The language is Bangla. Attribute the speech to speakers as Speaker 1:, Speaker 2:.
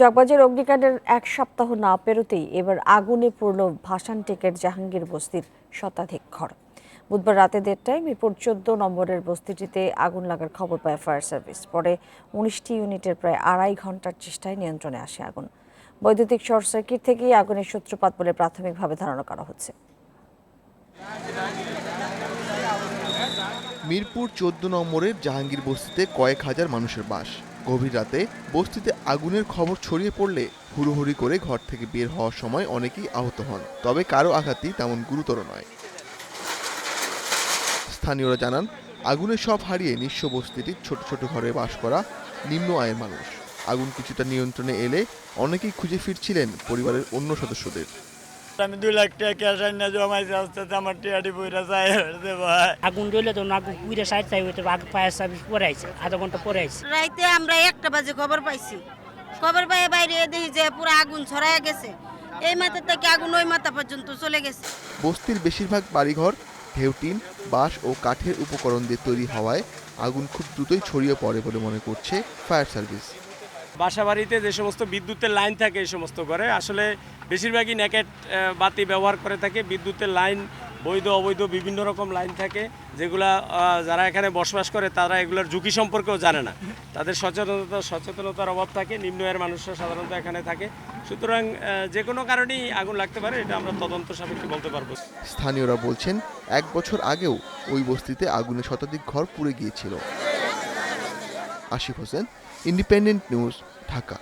Speaker 1: চকবাজার অগ্নিকাণ্ডের এক সপ্তাহ না পেরোতেই এবার আগুনে পড়ল ভাসান টেকের জাহাঙ্গীর বস্তির শতাধিক ঘর। বুধবার রাতে দেড়টায় মিরপুর চোদ্দ নম্বরের বস্তিটিতে আগুন লাগার খবর পায় ফায়ার সার্ভিস। পরে উনিশটি ইউনিটের প্রায় আড়াই ঘণ্টার চেষ্টায় নিয়ন্ত্রণে আসে আগুন। বৈদ্যুতিক শর্ট সার্কিট থেকেই আগুনের সূত্রপাত বলে প্রাথমিকভাবে ধারণা করা হচ্ছে।
Speaker 2: মিরপুর চোদ্দ নম্বরের জাহাঙ্গীর বস্তিতে কয়েক হাজার মানুষের বাস। গভীর রাতে বস্তিতে আগুনের খবর ছড়িয়ে পড়লে হুড়োহুড়ি করে ঘর থেকে বের হওয়ার সময় অনেকেই আহত হন, তবে কারও আঘাতই তেমন গুরুতর নয়। স্থানীয়রা জানান আগুনের সব হারিয়ে নিঃস্ব বস্তিটির ছোট ছোট ঘরে বাস করা নিম্ন আয়ের মানুষ। আগুন কিছুটা নিয়ন্ত্রণে এলে অনেকেই খুঁজে ফিরছিলেন পরিবারের অন্য সদস্যদের।
Speaker 3: আমি দুই লাখ টাকা ক্যাশ আইনা জমাইছি আস্তে আস্তে আমার টিয়াটি বইরা চাই হচ্ছে ভাই।
Speaker 4: আগুন জ্বলে তো আগুন পুড়ে সাইড চাই হইতে আগে ফায়ার সার্ভিস পরে আইছে আধা ঘণ্টা পরে আইছে।
Speaker 5: রাইতে আমরা একটা বাজে খবর পাইছি। খবর পাই বাইরে দেখি যে পুরো আগুন ছড়ায় গেছে। এই মাথা থেকে আগুন ওই মাথা পর্যন্ত চলে গেছে।
Speaker 2: বস্তির বেশিরভাগ বাড়িঘর ঢেউটিন বাঁশ ও কাঠের উপকরণ দিয়ে তৈরি হওয়ায় আগুন খুব দ্রুতই ছড়িয়ে পড়ে বলে মনে করছে ফায়ার সার্ভিস।
Speaker 6: বাসা বাড়িতে যে সমস্ত বিদ্যুতের লাইন থাকে এই সমস্ত ঘরে, আসলে বেশিরভাগই ন্যাকেট বাতি ব্যবহার করে থাকে। বিদ্যুতের লাইন, বৈধ, অবৈধ, বিভিন্ন রকম লাইন থাকে। যেগুলা যারা এখানে বসবাস করে, তারা এগুলোর ঝুঁকি সম্পর্কেও জানে না। তাদের সচেতনতা, সচেতনতার অভাব থাকে, নিম্ন আয়ের মানুষরা সাধারণত এখানে থাকে। সুতরাং যে কোনো কারণেই আগুন লাগতে পারে, এটা আমরা তদন্ত সাপেক্ষে বলতে পারব।
Speaker 2: স্থানীয়রা বলছেন, এক বছর আগেও ওই বস্তিতে আগুনে শতাধিক ঘর পুড়ে গিয়েছিল। Ashif Hossain independent news Dhaka